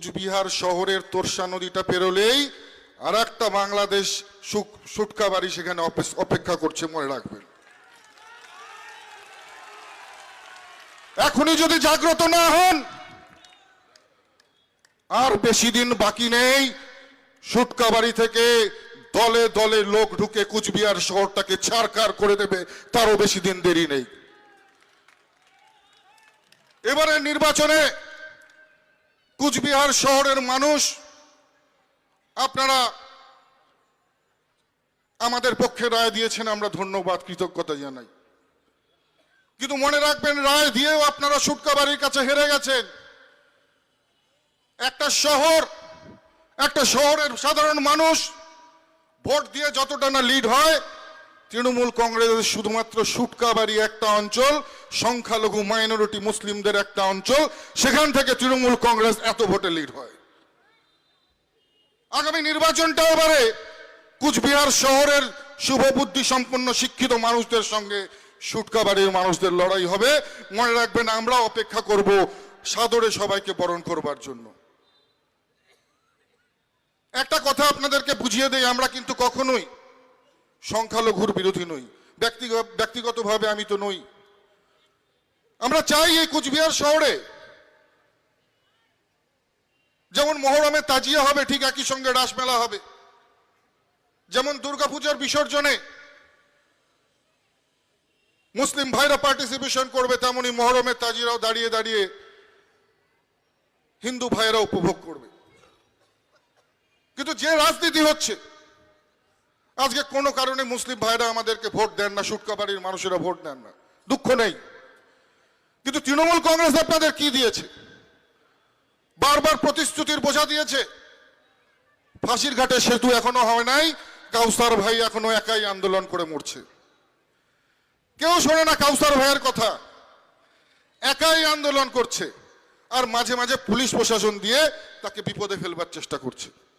কুচবিহার শহরের তোরসা নদীটা পেরোলেই আর একটা বাংলাদেশ সুটকা বাড়ি সেখানে অপেক্ষা করছে, মনে রাখবেন। এখনই যদি জাগ্রত না হন, আর বেশি দিন বাকি নেই, সুটকা বাড়ি থেকে দলে দলে লোক ঢুকে কুচবিহার শহরটাকে ছাড়কার করে দেবে, তারও বেশি দিন দেরি নেই। এবারে নির্বাচনে কুচবিহার শহরের মানুষ, আপনারা আমাদের পক্ষে রায় দিয়েছেন, আমরা ধন্যবাদ, কৃতজ্ঞতা জানাই। কিন্তু মনে রাখবেন, রায় দিয়েও আপনারা সুটকা বাড়ির কাছে হেরে গেছেন। একটা শহর, একটা শহরের সাধারণ মানুষ, ভোট দিয়ে যতটা না লিড হয় তৃণমূল কংগ্রেসের শুধুমাত্র সুটকাবাড়ি একটা অঞ্চল, সংখ্যালঘু মাইনরিটি মুসলিমদের একটা অঞ্চল, সেখান থেকে তৃণমূল কংগ্রেস এত ভোটে লিড হয়। আগামী নির্বাচনটা এবারে কুচবিহার শহরের শুভবুদ্ধি সম্পন্ন শিক্ষিত মানুষদের সঙ্গে সুটকাবাড়ির মানুষদের লড়াই হবে। মনে রাখবেন, আমরা অপেক্ষা করব সাদরে সবাইকে বরণ করবার জন্য। একটা কথা আপনাদেরকে বুঝিয়ে দেই, আমরা কিন্তু কখনোই সংখ্যালঘুর বিরোধী নই। ব্যক্তিগত ব্যক্তিগতভাবে আমি তো নই। আমরা চাই এই কুচবিহার শহরে যেমন মহরমে তাজিয়া হবে, ঠিক একই সঙ্গে রাসমেলা হবে। যেমন দুর্গাপূজার বিসর্জনে মুসলিম ভাইরা পার্টিসিপেশন করবে, তেমনি মহরমের তাজিরাও দাঁড়িয়ে দাঁড়িয়ে হিন্দু ভাইরা উপভোগ করবে। কিন্তু যে রাজনীতি হচ্ছে আজকে কোনো কারণে মুসলিম ভাইরা আমাদেরকে ভোট দেন না, সুটকা বাড়ির মানুষেরা ভোট দেন না। দুঃখ নেই। কিন্তু তৃণমূল কংগ্রেস আপনাদের কি দিয়েছে? বারবার প্রতিশ্রুতির বোঝা দিয়েছে। ফাঁসির ঘাটে সেতু এখনও হয় নাই, কাউসার ভাই এখনও একাই আন্দোলন করে মরছে। কেউ শোনে না কাউসার ভাইয়ের কথা। একাই আন্দোলন করছে। আর মাঝে মাঝে পুলিশ প্রশাসন দিয়ে তাকে বিপদে ফেলবার চেষ্টা করছে।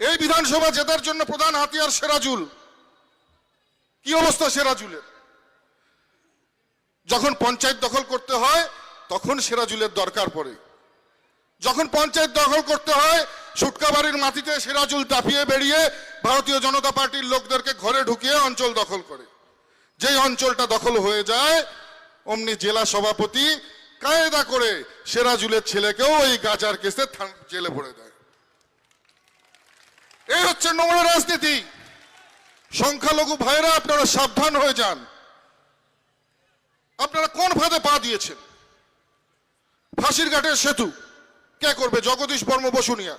এই বিধানসভা জেতার জন্য প্রধান হাতিয়ার সেরাজুল। কি অবস্থা সেরাজুলের? যখন পঞ্চায়েত দখল করতে হয়, তখন সেরাজুলের দরকার পড়ে। যখন পঞ্চায়েত দখল করতে হয় সুটকাবাড়ির মাটিতে সেরাজুল তাপিয়ে বেরিয়ে ভারতীয় জনতা পার্টির লোকদেরকে ঘরে ঢুকিয়ে অঞ্চল দখল করে। যেই অঞ্চলটা দখল হয়ে যায়, অমনি জেলা সভাপতি কায়দা করে সেরাজুলের ছেলেকেও ওই গাজার কেসে জেলে ভরে দেয়। হচ্ছে নোংরা রাজনীতি। সংখ্যালঘু ভাইরা আপনারা সাবধান হয়ে যান। আপনারা কোন ফাঁদে পা দিয়েছেন? ফাঁসির ঘাটের সেতু। কে করবে? জগদীশ বর্ম বসুনিয়া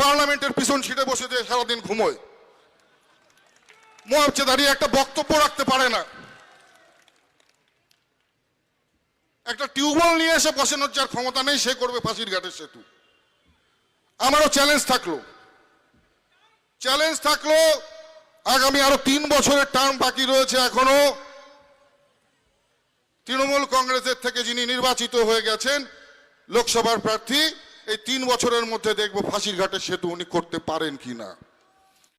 পার্লামেন্টের পিছন ছিটে বসে দিয়ে সারাদিন ঘুমোয়। মোয়াবচে দাঁড়িয়ে একটা বক্তব্য রাখতে পারে না। একটা টিউবওয়েল নিয়ে এসে বসানোর যার ক্ষমতা নেই, সে করবে ফাঁসির ঘাটের সেতু। আমারও চ্যালেঞ্জ থাকল। চ্যালেঞ্জ থাকল। আগামী আরও তিন বছরের টার্ম বাকি রয়েছে এখনও। তৃণমূল কংগ্রেসের থেকে যিনি নির্বাচিত হয়ে গেছেন, লোকসভার প্রার্থী, এই তিন বছরের মধ্যে দেখব ফাঁসির ঘাটের সেতু উনি করতে পারেন কিনা।